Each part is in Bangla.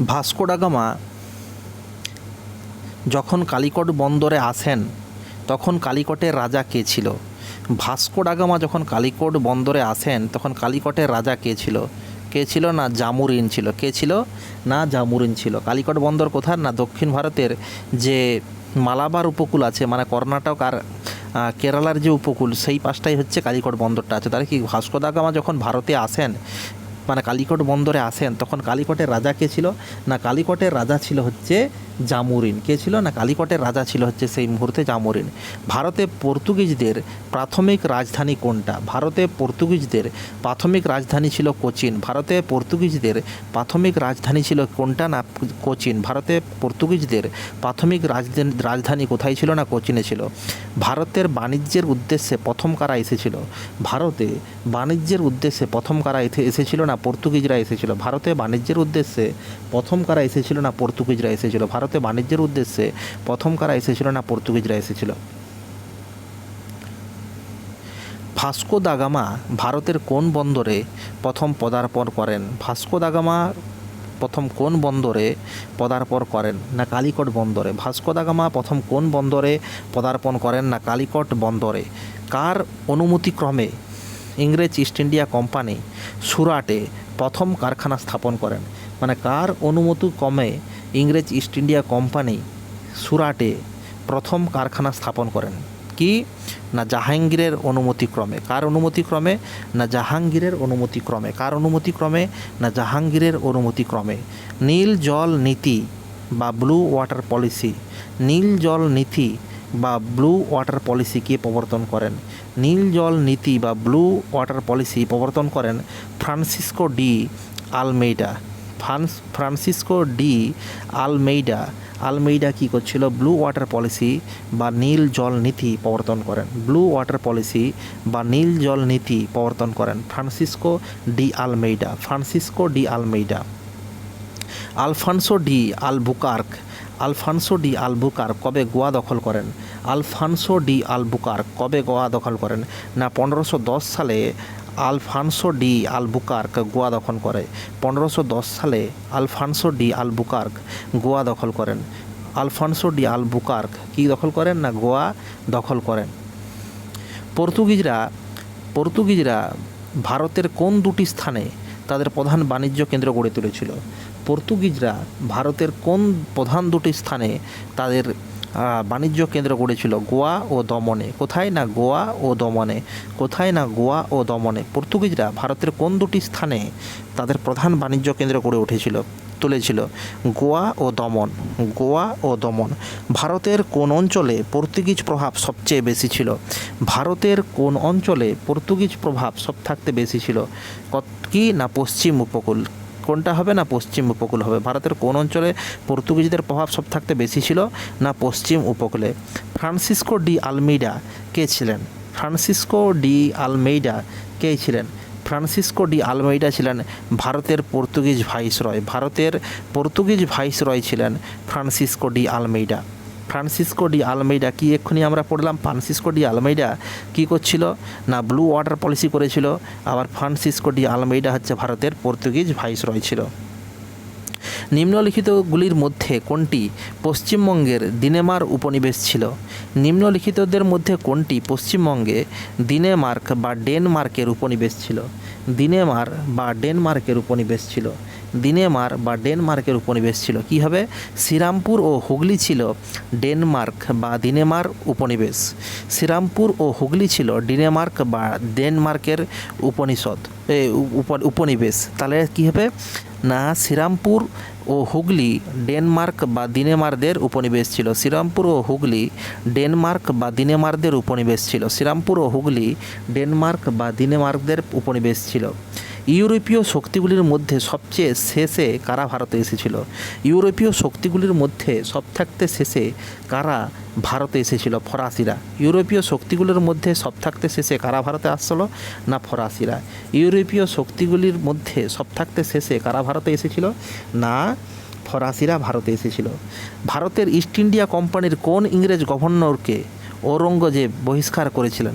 ভাস্কো ডা যখন কালিকট বন্দরে আসেন, তখন কালিকটের রাজা কে ছিল? ভাস্কো ডা যখন কালিকট বন্দরে আসেন, তখন কালিকটের রাজা কে ছিল? কে ছিল না জামুরিন ছিল? কে ছিল না জামুরিন ছিল? কালিকট বন্দর কোথার? না দক্ষিণ ভারতের যে মালাবার উপকূল আছে মানে কর্ণাটক আর কেরালার যে উপকূল, সেই পাশটাই হচ্ছে কালিকট বন্দরটা আছে। তাহলে কি ভাস্কো যখন ভারতে আসেন মানে কালিকট বন্দরে আসেন, তখন কালিকটের রাজা কে ছিল? না, কালিকটের রাজা ছিল হচ্ছে জামুরিন। কে ছিল? না, কালিকটের রাজা ছিল হচ্ছে সেই মুহূর্তে জামুরিন। ভারতে পর্তুগিজদের প্রাথমিক রাজধানী কোনটা? ভারতে পর্তুগিজদের প্রাথমিক রাজধানী ছিল কোচিন। ভারতে পর্তুগিজদের প্রাথমিক রাজধানী ছিল কোনটা? না, কোচিন। ভারতে পর্তুগিজদের প্রাথমিক রাজধানী কোথায় ছিল? না, কোচিনে ছিল। ভারতের বাণিজ্যের উদ্দেশ্যে প্রথম কারা এসেছিল? ভারতে বাণিজ্যের উদ্দেশ্যে প্রথম কারা এসে- এসেছিল না পর্তুগিজরা এসেছিল? ভারতে বাণিজ্যের উদ্দেশ্যে প্রথম কারা এসেছিল না পর্তুগিজরা এসেছিল? ভারতে বাণিজ্যের উদ্দেশ্যে প্রথম কারা এসেছিল না পর্তুগিজরা এসেছিল? ভাস্কো দা গামা ভারতের কোন বন্দরে প্রথম পদার্পণ করেন? ভাস্কো দা গামা প্রথম কোন বন্দরে পদার্পণ করেন না কালিকট বন্দরে? ভাস্কো দাগামা প্রথম কোন বন্দরে পদার্পণ করেন না কালিকট বন্দরে? কার অনুমতিক্রমে ইংরেজ ইস্ট ইন্ডিয়া কোম্পানি সুরাটে প্রথম কারখানা স্থাপন করেন। মানে কার অনুমতি কমে ইংরেজ ইস্ট ইন্ডিয়া কোম্পানি সুরাটে প্রথম কারখানা স্থাপন করেন? কি? না জাহাঙ্গীরের অনুমতিক্রমে কার অনুমতিক্রমে না জাহাঙ্গীরের অনুমতিক্রমে কার অনুমতিক্রমে না জাহাঙ্গীরের অনুমতিক্রমে নীল জল নীতি বা ব্লু ওয়াটার পলিসি। নীল জল নীতি বা ব্লু ওয়াটার পলিসি কে প্রবর্তন করেন। নীল জল নীতি বা ব্লু ওয়াটার পলিসি প্রবর্তন করেন Francisco de Almeida. France Francisco de Almeida. Almeida কী করছিল? ব্লু ওয়াটার পলিসি বা নীল জল নীতি প্রবর্তন করেন। ব্লু ওয়াটার পলিসি বা নীল জল নীতি প্রবর্তন করেন Francisco de Almeida. Francisco de Almeida. Alfonso de Albuquerque Alfonso de Albuquerque কবে গোয়া দখল করেন? আলফানসো ডি আলবুকার্ক কবে গোয়া দখল করেন? না, পনেরোশো দশ সালে আলফানসো ডি আলবুকার্ক গোয়া দখল করে? পনেরোশো দশ সালে আলফানসো ডি আলবুকার্ক গোয়া দখল করেন। আলফানসো ডি আলবুকার্ক কী দখল করেন না গোয়া দখল করেন? পর্তুগিজরা পর্তুগিজরা ভারতের কোন দুটি স্থানে তাদের প্রধান বাণিজ্য কেন্দ্র গড়ে তুলেছিল। পর্তুগিজরা ভারতের কোন প্রধান দুটি স্থানে তাদের বাণিজ্য কেন্দ্র গড়েছিল? গোয়া ও দমনে। কোথায় না গোয়া ও দমনে? কোথায় না গোয়া ও দমনে? পর্তুগিজরা ভারতের কোন দুটি স্থানে তাদের প্রধান বাণিজ্য কেন্দ্র গড়ে উঠেছিল? তুলেছিল। গোয়া ও দমন, গোয়া ও দমন। ভারতের কোন অঞ্চলে পর্তুগিজ প্রভাব সবচেয়ে বেশি ছিল? ভারতের কোন অঞ্চলে পর্তুগিজ প্রভাব সব থাকতে বেশি ছিল? কি না পশ্চিম উপকূল? কোনটা হবে না পশ্চিম উপকূল হবে? ভারতের কোন অঞ্চলে পর্তুগিজদের প্রভাব সব থাকতে বেশি ছিল না পশ্চিম উপকূলে? ফ্রান্সিসকো ডি আলমিডা কে ছিলেন? ফ্রান্সিসকো ডি আলমেইডা কে ছিলেন? ফ্রান্সিসকো ডি আলমেইডা ছিলেন ভারতের পর্তুগিজ ভাইস রয় ভারতের পর্তুগিজ ভাইস রয় ছিলেন Francisco de Almeida. Francisco de Almeida কি? এক্ষুনি আমরা পড়লাম ফ্রান্সিসকো ডি আলমেইডা কি করছিল? না, ব্লু ওয়াটার পলিসি করেছিল। আবার ফ্রান্সিসকো ডি আলমেইডা হচ্ছে ভারতের পর্তুগিজ ভাইস রয় ছিল। নিম্নলিখিতগুলির মধ্যে কোনটি পশ্চিমবঙ্গের দিনেমার উপনিবেশ ছিল? নিম্নলিখিতদের মধ্যে কোনটি পশ্চিমবঙ্গে দিনেমার্ক বা ডেনমার্কের উপনিবেশ ছিল? দিনেমার বা ডেনমার্কের উপনিবেশ ছিল। দিনেমার বা ডেনমার্কের উপনিবেশ ছিল। কী হবে? শ্রীরামপুর ও হুগলি ছিল ডেনমার্ক বা দিনেমার উপনিবেশ। শ্রীরামপুর ও হুগলি ছিল ডেনমার্ক বা ডেনমার্কের উপনিষদ উপ- উপনিবেশ। তাহলে কী হবে? না, শ্রীরামপুর ও হুগলি ডেনমার্ক বা দিনেমারদের উপনিবেশ ছিল। শ্রীরামপুর ও হুগলি ডেনমার্ক বা দিনেমারদের উপনিবেশ ছিল। শ্রীরামপুর ও হুগলি ডেনমার্ক বা দিনেমার্কদের উপনিবেশ ছিল। ইউরোপীয় শক্তিগুলির মধ্যে সবচেয়ে শেষে কারা ভারতে এসেছিল? ইউরোপীয় শক্তিগুলির মধ্যে সব থাকতে শেষে কারা ভারতে এসেছিল? ফরাসিরা। ইউরোপীয় শক্তিগুলির মধ্যে সব থাকতে শেষে কারা ভারতে আসছিল? না, ফরাসিরা। ইউরোপীয় শক্তিগুলির মধ্যে সব থাকতে শেষে কারা ভারতে এসেছিল? না, ফরাসিরা ভারতে এসেছিল। ভারতের ইস্ট ইন্ডিয়া কোম্পানির কোন ইংরেজ গভর্নরকে ঔরঙ্গজেব বহিষ্কার করেছিলেন?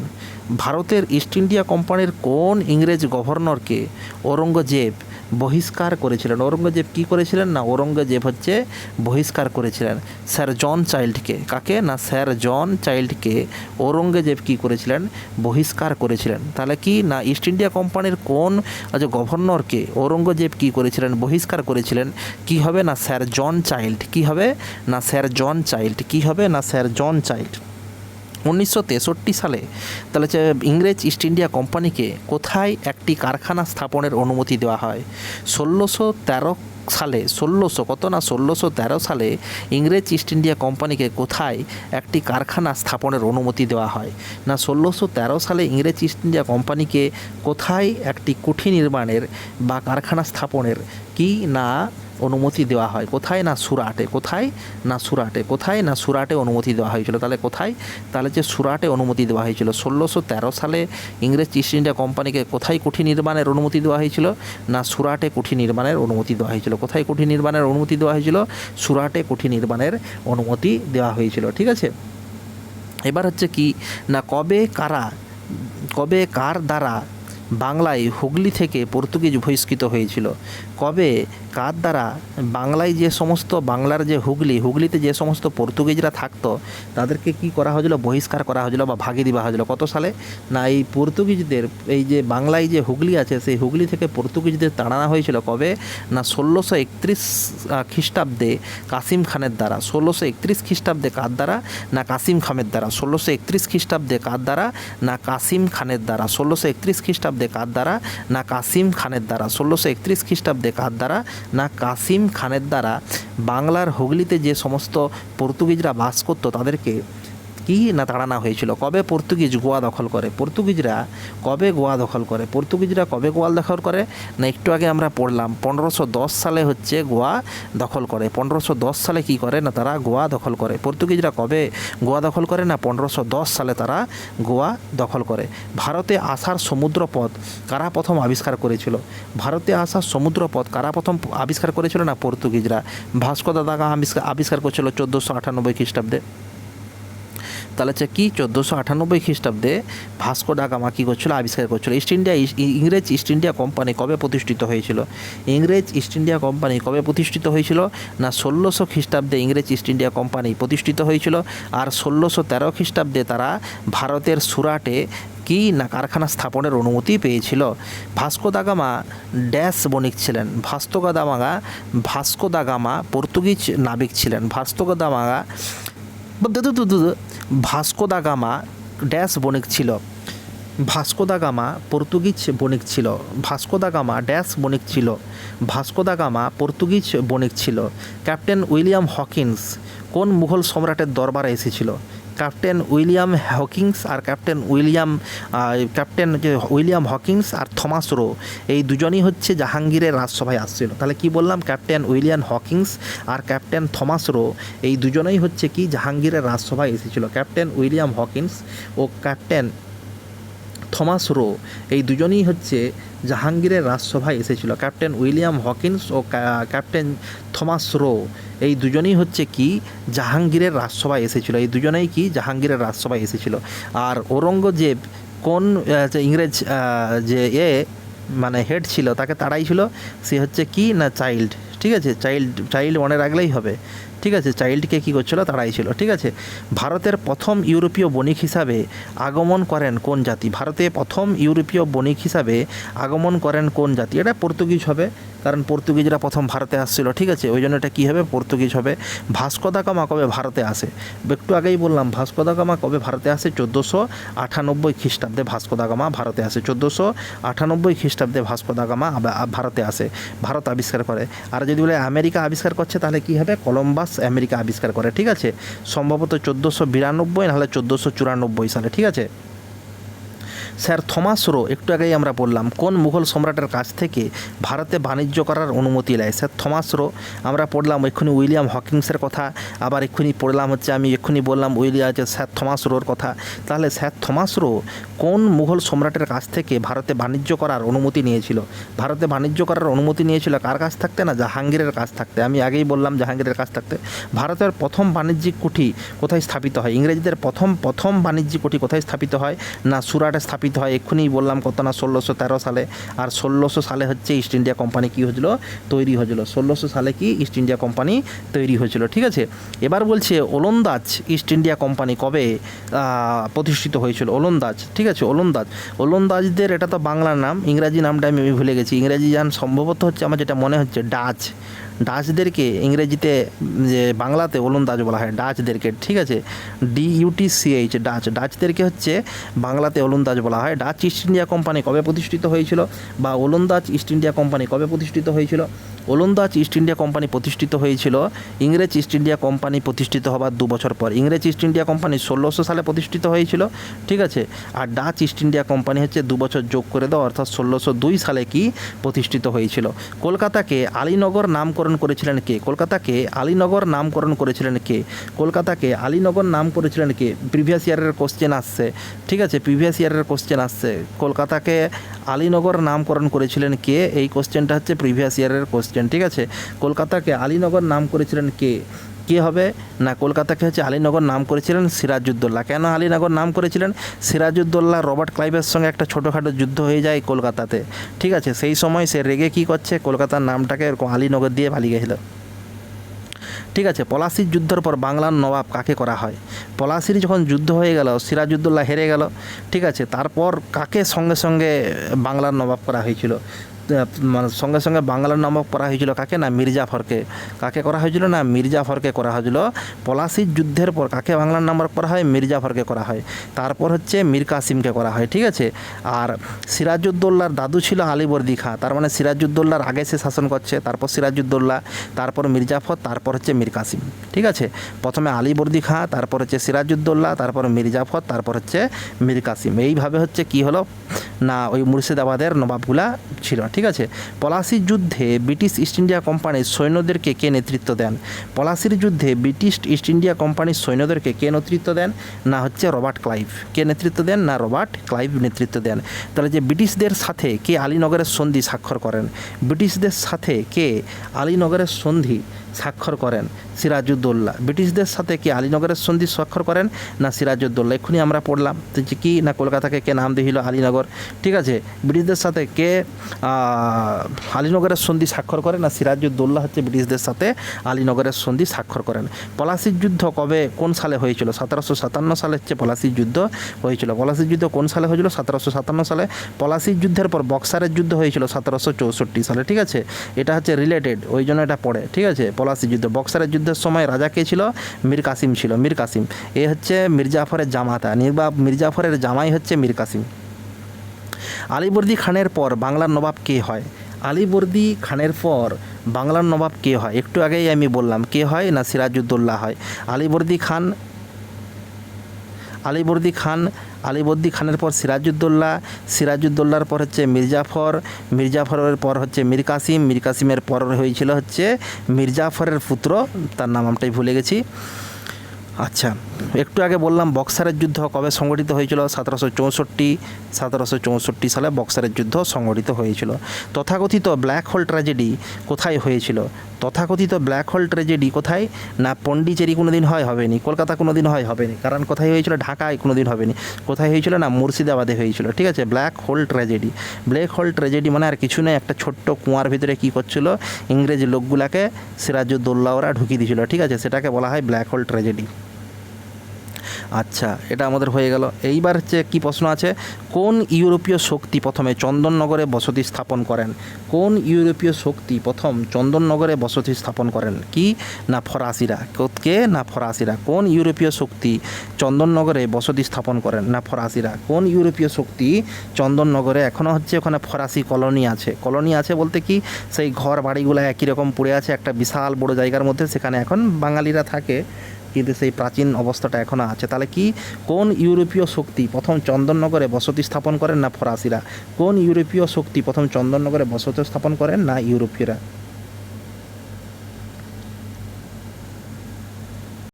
ভারতের ইস্ট ইন্ডিয়া কোম্পানির কোন ইংরেজ গভর্নরকে ঔরঙ্গজেব বহিষ্কার করেছিলেন? ঔরঙ্গজেব কি করেছিলেন না ঔরঙ্গজেব হচ্ছে বহিষ্কার করেছিলেন? স্যার জন চাইল্ডকে। কাকে? না, স্যার জন চাইল্ডকে ঔরঙ্গজেব কি করেছিলেন? বহিষ্কার করেছিলেন। তাহলে কি? না, ইস্ট ইন্ডিয়া কোম্পানির কোন যে গভর্নরকে ঔরঙ্গজেব কি করেছিলেন, বহিষ্কার করেছিলেন? কি হবে? না, স্যার জন চাইল্ড। কি হবে? না, স্যার জন চাইল্ড। কি হবে? না, স্যার জন চাইল্ড। উনিশশো তেষট্টি সালে তাহলে হচ্ছে ইংরেজ ইস্ট ইন্ডিয়া কোম্পানিকে কোথায় একটি কারখানা স্থাপনের অনুমতি দেওয়া হয়? ষোলোশো তেরো সালে, ষোলোশো কত না? ষোলোশো তেরো সালে ইংরেজ ইস্ট ইন্ডিয়া কোম্পানিকে কোথায় একটি কারখানা স্থাপনের অনুমতি দেওয়া হয়? না, ষোলোশো তেরো সালে ইংরেজ ইস্ট ইন্ডিয়া কোম্পানিকে কোথায় একটি কুঠি নির্মাণের বা কারখানা স্থাপনের কি? না অনুমতি দেওয়া হয়। কোথায় না সুরাটে? কোথায় না সুরাটে? কোথায় না সুরাটে অনুমতি দেওয়া হয়েছিল? তাহলে কোথায়? তাহলে যে সুরাটে অনুমতি দেওয়া হয়েছিল, ষোলোশো তেরো সালে ইংরেজ ইস্ট ইন্ডিয়া কোম্পানিকে কোথায় কুঠি নির্মাণের অনুমতি দেওয়া হয়েছিল? না সুরাটে কুঠি নির্মাণের অনুমতি দেওয়া হয়েছিল। কোথায় কুঠি নির্মাণের অনুমতি দেওয়া হয়েছিল? সুরাটে কুঠি নির্মাণের অনুমতি দেওয়া হয়েছিল। ঠিক আছে? এবার হচ্ছে কি? না কবে কারা, কবে কার দ্বারা বাংলায় হুগলি থেকে পর্তুগিজ বহিষ্কৃত হয়েছিল? কবে কার দ্বারা? বাংলায় যে সমস্ত, বাংলার যে হুগলি, হুগলিতে যে সমস্ত পর্তুগিজরা থাকতো, তাদেরকে কি করা হয়েছিল? বহিষ্কার করা হয়েছিল বা ভাগিয়ে দেওয়া হয়েছিল? কত সালে? না, এই পর্তুগিজদের, এই যে বাংলায় যে হুগলি আছে, সেই হুগলি থেকে পর্তুগিজদের তাড়ানো হয়েছিল কবে? না, ষোলোশো একত্রিশ খ্রিস্টাব্দে কাসিম খানের দ্বারা। ষোলোশো একত্রিশ খ্রিস্টাব্দে কার দ্বারা? না, কাসিম খানের দ্বারা। ষোলোশো একত্রিশ খ্রিস্টাব্দে কার দ্বারা? না, কাসিম খানের দ্বারা। ষোলোশো একত্রিশ খ্রিস্টাব্দে কার দ্বারা? না, কাসিম খানের দ্বারা। ষোলোশো একত্রিশ খ্রিস্টাব্দে কার দ্বারা? না কাসিম খানের দ্বারা বাংলার হুগলিতে যে সমস্ত পর্তুগিজরা বাস করতো তাদেরকে কি না তাড়ানো হয়েছিল। কবে পর্তুগিজ গোয়া দখল করে? পর্তুগিজরা কবে গোয়া দখল করে? পর্তুগিজরা কবে গোয়া দখল করে? না, একটু আগে আমরা পড়লাম, পনেরোশো দশ সালে হচ্ছে গোয়া দখল করে। পনেরোশো দশ সালে কি করে? না, তারা গোয়া দখল করে। পর্তুগিজরা কবে গোয়া দখল করে? না, পনেরোশো দশ সালে তারা গোয়া দখল করে। ভারতে আসার সমুদ্রপথ কারা প্রথম আবিষ্কার করেছিল? ভারতে আসার সমুদ্রপথ কারা প্রথম আবিষ্কার করেছিল? না, পর্তুগিজরা। ভাস্কো দা গামা আবিষ্কার আবিষ্কার করেছিল চোদ্দোশো আটানব্বই খ্রিস্টাব্দে। তাহলে হচ্ছে কি চোদ্দোশো আটানব্বই খ্রিস্টাব্দে ভাস্কো ডা গামা কী করছিল? আবিষ্কার করছিল। ইস্ট ইন্ডিয়া ইংরেজ ইস্ট ইন্ডিয়া কোম্পানি কবে প্রতিষ্ঠিত হয়েছিল? ইংরেজ ইস্ট ইন্ডিয়া কোম্পানি কবে প্রতিষ্ঠিত হয়েছিল? না, ষোলোশো খ্রিস্টাব্দে ইংরেজ ইস্ট ইন্ডিয়া কোম্পানি প্রতিষ্ঠিত হয়েছিল আর ষোলোশো তেরো খ্রিস্টাব্দে তারা ভারতের সুরাটে কি না কারখানা স্থাপনের অনুমতি পেয়েছিল? ভাস্কো দা গামা ড্যাশ বণিক ছিলেন। Vasco da Gama, Vasco da Gama Portuguese নাবিক ছিলেন। Vasco da Gama Vasco da Gama dash বণিক ছিল। ভাস্কো দা গামা পর্তুগিজ বণিক ছিল। ভাস্কো দা গামা ড্যাশ বণিক ছিল। ভাস্কো দা গামা পর্তুগিজ বণিক ছিল। ক্যাপ্টেন উইলিয়াম হকিন্স কোন মুঘল সম্রাটের দরবারে এসেছিল? ক্যাপ্টেন উইলিয়াম হকিংস আর ক্যাপ্টেন উইলিয়াম ক্যাপ্টেন যে উইলিয়াম হকিংস আর থমাস রো, এই দুজনই হচ্ছে জাহাঙ্গীরের রাজসভায় আসছিল। তাহলে কি বললাম? ক্যাপ্টেন উইলিয়াম হকিংস আর ক্যাপ্টেন থমাস রো, এই দুজনেই হচ্ছে কি জাহাঙ্গীরের রাজসভায় এসেছিল। ক্যাপ্টেন উইলিয়াম হকিংস ও ক্যাপ্টেন থমাস রো, এই দুজনেই হচ্ছে জাহাঙ্গীরের রাজসভায় এসেছিল। ক্যাপ্টেন উইলিয়াম হকিন্স ও ক্যাপ্টেন থমাস রো এই দুজনেই হচ্ছে কি জাহাঙ্গীরের রাজসভায় এসেছিল। এই দুজনেই কি জাহাঙ্গীরের রাজসভায় এসেছিল। আর ঔরঙ্গজেব কোন ইংরেজ যে এ মানে হেড ছিল, তাকে তাড়াই ছিল, সে হচ্ছে কি না চাইল্ড? ঠিক আছে, চাইল্ড চাইল্ড মনে রাখলেই হবে। ঠিক আছে, চাইল্ডকে কী করছিল? তাড়াই ছিল, ঠিক আছে? ভারতের প্রথম ইউরোপীয় বণিক হিসাবে আগমন করেন কোন জাতি? ভারতে প্রথম ইউরোপীয় বণিক হিসাবে আগমন করেন কোন জাতি? এটা পর্তুগিজ হবে, কারণ পর্তুগিজরা প্রথম ভারতে আসছিল, ঠিক আছে? ওই জন্য এটা কী হবে? পর্তুগিজ হবে। ভাস্কো দা কবে ভারতে আসে? একটু আগেই বললাম, ভাস্কো দা কবে ভারতে আসে? চোদ্দোশো আটানব্বই খ্রিস্টাব্দে ভাস্কো দা গামা ভারতে আসে। চোদ্দোশো আটানব্বই খ্রিস্টাব্দে ভাস্কো দা গামা ভারতে আসে। ভারত আবিষ্কার করে। আর যদি বলে আমেরিকা আবিষ্কার করছে, তাহলে কী হবে? কলম্বাস আমেরিকা আবিষ্কার করে ঠিক আছে? সম্ভবত চোদ্দোশো বিরানব্বই নাহলে চোদ্দোশো চুরানব্বই সালে ঠিক আছে? স্যার থমাস রো একটু আগেই আমরা বললাম, কোন মুঘল সম্রাটের কাছ থেকে ভারতে বাণিজ্য করার অনুমতি নেয়? স্যার থমাস রো আমরা পড়লাম এক্ষুনি উইলিয়াম হকিংসের কথা, আবার এক্ষুনি পড়লাম হচ্ছে আমি এক্ষুনি বললাম উইলিয়াম যে স্যার থমাস রোর কথা। তাহলে স্যার থমাস রো কোন মুঘল সম্রাটের কাছ থেকে ভারতে বাণিজ্য করার অনুমতি নিয়েছিল? ভারতে বাণিজ্য করার অনুমতি নিয়েছিল কার কাছ থাকতে না জাহাঙ্গীরের কাছ থাকতে? আমি আগেই বললাম জাহাঙ্গীরের কাছ থাকতে। ভারতের প্রথম বাণিজ্যিক কুঠি কোথায় স্থাপিত হয়? ইংরেজদের প্রথম প্রথম বাণিজ্যিক কুঠি কোথায় স্থাপিত হয়? না সুরাটে স্থাপিত স্থাপিত হয়, এক্ষুনি বললাম কত না, ষোলোশো তেরো সালে। আর ষোলোশো সালে হচ্ছে ইস্ট ইন্ডিয়া কোম্পানি কী হয়েছিল? তৈরি হয়েছিল। ষোলোশো সালে কি ইস্ট ইন্ডিয়া কোম্পানি তৈরি হয়েছিল, ঠিক আছে? এবার বলছে ওলন্দাজ ইস্ট ইন্ডিয়া কোম্পানি কবে প্রতিষ্ঠিত হয়েছিল? ওলন্দাজ, ঠিক আছে? ওলন্দাজ। ওলন্দাজদের, এটা তো বাংলার নাম, ইংরাজি নামটা আমি ভুলে গেছি। ইংরাজি যান সম্ভবত হচ্ছে আমার যেটা মনে হচ্ছে, ডাচ। ডাচদেরকে ইংরেজিতে যে বাংলাতে ওলন্দাজ বলা হয় ডাচদেরকে, ঠিক আছে? D U T C H Dutch. ডাচদেরকে হচ্ছে বাংলাতে ওলন্দাজ বলা হয় ডাচ। ইস্ট ইন্ডিয়া কোম্পানি কবে প্রতিষ্ঠিত হয়েছিল? বা ওলন্দাজ ইস্ট ইন্ডিয়া কোম্পানি কবে প্রতিষ্ঠিত হয়েছিল? ওলন্দাজ ইস্ট ইন্ডিয়া কোম্পানি প্রতিষ্ঠিত হয়েছিল। ইংরেজ ইস্ট ইন্ডিয়া কোম্পানি প্রতিষ্ঠিত হবার দু বছর পর। ইংরেজ ইস্ট ইন্ডিয়া কোম্পানি ষোলোশো সালে প্রতিষ্ঠিত হয়েছিল, ঠিক আছে? আর ডাচ ইস্ট ইন্ডিয়া কোম্পানি হচ্ছে দু বছর যোগ করে দাও, অর্থাৎ ষোলোশো দুই সালে কি প্রতিষ্ঠিত হয়েছিল। কলকাতাকে আলীনগর নামকরণ করেছিলেন কে? কলকাতাকে আলীনগর নামকরণ করেছিলেন কে? কলকাতাকে আলীনগর নাম করেছিলেন কে প্রিভিয়াস ইয়ারের কোশ্চেন আসছে, ঠিক আছে? প্রিভিয়াস ইয়ারের কোশ্চেন আসছে। কলকাতাকে আলীনগর নামকরণ করেছিলেন কে? এই কোশ্চেনটা হচ্ছে প্রিভিয়াস ইয়ারের কোশ্চেন ঠিক আছে? কলকাতাকে আলীনগর নাম করেছিলেন কে? কে হবে? না, কলকাতাকে হচ্ছে আলীনগর নাম করেছিলেন সিরাজউদ্দৌলা। কেন আলীনগর নাম করেছিলেন? সিরাজউদ্দৌলা, রবার্ট ক্লাইভের সঙ্গে একটা ছোটোখাটো যুদ্ধ হয়ে যায় কলকাতাতে, ঠিক আছে? সেই সময় সে রেগে কী করছে? কলকাতার নামটাকে এরকম আলীনগর দিয়ে পালিয়ে গেছিল। ঠিক আছে, পলাশির যুদ্ধের পর বাংলার নবাব কাকে করা হয়? পলাশির যখন যুদ্ধ হয়ে গেল, সিরাজউদ্দৌলা হেরে গেল, ঠিক আছে, তারপর কাকে সঙ্গে সঙ্গে বাংলার নবাব করা হয়েছিল? সঙ্গে সঙ্গে বাংলার নামক করা হয়েছিল কাকে? না, মির্জাফরকে। কাকে করা হয়েছিল? না, মির্জাফরকে করা হয়েছিল। পলাশির যুদ্ধের পর কাকে বাংলার নাম্বার করা হয়? মির্জাফরকে করা হয়। তারপর হচ্ছে মীর কাসিমকে করা হয়, ঠিক আছে? আর সিরাজউদ্দৌলার দাদু ছিল আলিবর্দি খাঁ তার মানে সিরাজউদ্দৌলার আগে সে শাসন করছে, তারপর সিরাজউদ্দৌলা, তারপর মির্জাফর, তারপর হচ্ছে মীর কাসিম, ঠিক আছে? প্রথমে আলিবর্দি খাঁ তারপর হচ্ছে সিরাজউদ্দৌলা, তারপর মির্জাফর, তারপর হচ্ছে মীর কাসিম। এইভাবে হচ্ছে কি হলো? না, ওই মুর্শিদাবাদের নবাবগুলা ছিল, ঠিক আছে? পলাশির যুদ্ধে ব্রিটিশ ইস্ট ইন্ডিয়া কোম্পানির সৈন্যদেরকে কে নেতৃত্ব দেন? পলাশির যুদ্ধে ব্রিটিশ ইস্ট ইন্ডিয়া কোম্পানির সৈন্যদেরকে কে নেতৃত্ব দেন? না হচ্ছে রবার্ট ক্লাইভ। কে নেতৃত্ব দেন? না রবার্ট ক্লাইভ নেতৃত্ব দেন। তাহলে যে ব্রিটিশদের সাথে কে আলীনগরের সন্ধি স্বাক্ষর করেন? ব্রিটিশদের সাথে কে আলীনগরের সন্ধি স্বাক্ষর করেন। সিরাজউদ্দৌলা ব্রিটিশদের সাথে কি আলীনগরের সন্ধি স্বাক্ষর করেন? না সিরাজউদ্দৌলা এক্ষুনি আমরা পড়লাম যে কি না কলকাতাকে কে নাম দিয়েছিল আলীনগর। ঠিক আছে? ব্রিটিশদের সাথে কে আলীনগরের সন্ধি স্বাক্ষর করেন? না সিরাজউদ্দৌলা হচ্ছে ব্রিটিশদের সাথে আলীনগরের সন্ধি স্বাক্ষর করেন। পলাশির যুদ্ধ কবে, কোন সালে হয়েছিল? সতেরোশো সাতান্ন সালে হচ্ছে পলাশির যুদ্ধ হয়েছিল। পলাশির যুদ্ধ কোন সালে হয়েছিল? সতেরোশো সাতান্ন সালে। পলাশির যুদ্ধের পর বক্সারের যুদ্ধ হয়েছিল সতেরোশো চৌষট্টি সালে। ঠিক আছে? এটা হচ্ছে রিলেটেড ওই জন্য এটা পড়ে। ঠিক আছে? পলাশির যুদ্ধ। বক্সারের যুদ্ধের সময় রাজা কে ছিল? মীর কাসিম ছিল। মীর কাসিম। এ হচ্ছে মির্জাফরের জামাতা। নির্বাব মির্জাফরের জামাই হচ্ছে মীর কাসিম। আলিবর্দি খানের পর বাংলার নবাব কে হয়? আলিবর্দি খানের পর বাংলার নবাব কে হয়? একটু আগেই আমি বললাম, কে হয়? না সিরাজউদ্দৌলা হয়। আলিবর্দি খান আলিবর্দি খান আলিবর্দি খানের পর সিরাজুদ্দোল্লা সিরাজুদ্দোল্লার পর হচ্ছে মির্জাফর, মির্জাফরের পর হচ্ছে মীর কাসিম, মীর কাসিমের পর হয়েছিল হচ্ছে মির্জাফরের পুত্র, তার নাম আমটাই ভুলে গেছি। আচ্ছা একটু আগে বললাম বক্সারের যুদ্ধ কবে সংগঠিত হয়েছিল? সতেরোশো চৌষট্টি সতেরোশো চৌষট্টি সালে বক্সারের যুদ্ধ সংগঠিত হয়েছিল। তথাকথিত ব্ল্যাক হোল ট্র্যাজেডি কোথায় হয়েছিল? তথাকথিত ব্ল্যাক হোল ট্র্যাজেডি কোথায়? না পন্ডিচেরি কোনো দিন হয়, হবেনি। কলকাতা কোনো দিন হয়, হবেনি। কারণ কোথায় হয়েছিল? ঢাকায় কোনো দিন হবেনি। কোথায় হয়েছিল? না মুর্শিদাবাদে হয়েছিল। ঠিক আছে? Black hole tragedy black hole tragedy মানে আর কিছু নেই। একটা ছোট্ট কুঁয়ার ভিতরে কী করছিল? ইংরেজ লোকগুলাকে সিরাজউদ্দৌল্লা ওরা ঢুকিয়ে দিয়েছিল ঠিক আছে? সেটাকে বলা হয় ব্ল্যাক হোল ট্র্যাজেডি আচ্ছা এটা আমাদের হয়ে গেল। এইবার হচ্ছে কি প্রশ্ন আছে? কোন ইউরোপীয় শক্তি প্রথমে চন্দননগরে বসতি স্থাপন করেন? কোন ইউরোপীয় শক্তি প্রথম চন্দননগরে বসতি স্থাপন করেন? কি? না ফরাসিরা। কে? না ফরাসিরা। কোন ইউরোপীয় শক্তি চন্দননগরে বসতি স্থাপন করেন? না ফরাসিরা। কোন ইউরোপীয় শক্তি চন্দননগরে এখনও হচ্ছে ওখানে ফরাসি কলোনি আছে? কলোনি আছে বলতে কি? সেই ঘর বাড়িগুলো একই রকম পড়ে আছে, একটা বিশাল বড় জায়গার মধ্যে, সেখানে এখন বাঙালিরা থাকে। কিন্তু সেই প্রাচীন অবস্থাটা এখনও আছে। তাহলে কি কোন ইউরোপীয় শক্তি প্রথম চন্দননগরে বসতি স্থাপন করেন না ফরাসিরা? কোন ইউরোপীয় শক্তি প্রথম চন্দননগরে বসতি স্থাপন করেন না ইউরোপীয়রা?